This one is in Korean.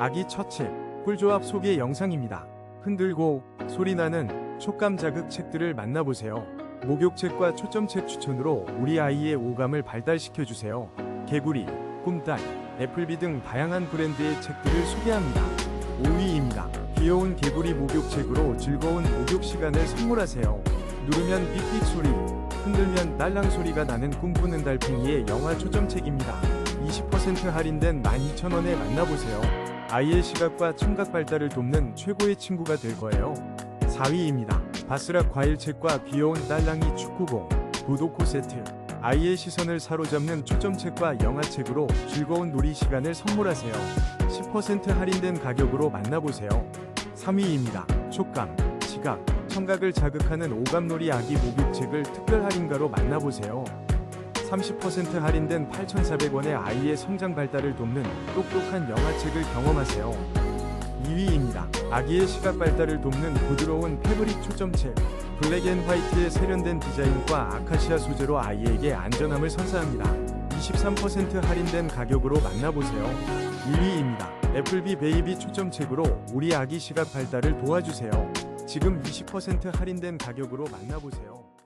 아기 첫책 꿀조합 소개 영상입니다. 흔들고 소리나는 촉감 자극 책들을 만나보세요. 목욕책과 초점책 추천으로 우리 아이의 오감을 발달시켜 주세요. 개구리, 꿈딸, 애플비 등 다양한 브랜드의 책들을 소개합니다. 5위입니다. 귀여운 개구리 목욕책으로 즐거운 목욕 시간을 선물하세요. 누르면 삑삑 소리, 흔들면 딸랑 소리가 나는 꿈꾸는 달팽이의 영화 초점책입니다. 20% 할인된 12,000원에 만나보세요. 아이의 시각과 청각 발달을 돕는 최고의 친구가 될 거예요. 4위입니다. 바스락 과일책과 귀여운 딸랑이 축구공, 도도코 세트. 아이의 시선을 사로잡는 초점책과 영화책으로 즐거운 놀이 시간을 선물하세요. 10% 할인된 가격으로 만나보세요. 3위입니다. 촉감, 시각, 청각을 자극하는 오감놀이 아기 목욕책을 특별 할인가로 만나보세요. 30% 할인된 8,400원의 아이의 성장 발달을 돕는 똑똑한 영화책을 경험하세요. 2위입니다. 아기의 시각 발달을 돕는 부드러운 패브릭 초점책. 블랙 앤 화이트의 세련된 디자인과 아카시아 소재로 아이에게 안전함을 선사합니다. 23% 할인된 가격으로 만나보세요. 1위입니다. 애플비 베이비 초점책으로 우리 아기 시각 발달을 도와주세요. 지금 20% 할인된 가격으로 만나보세요.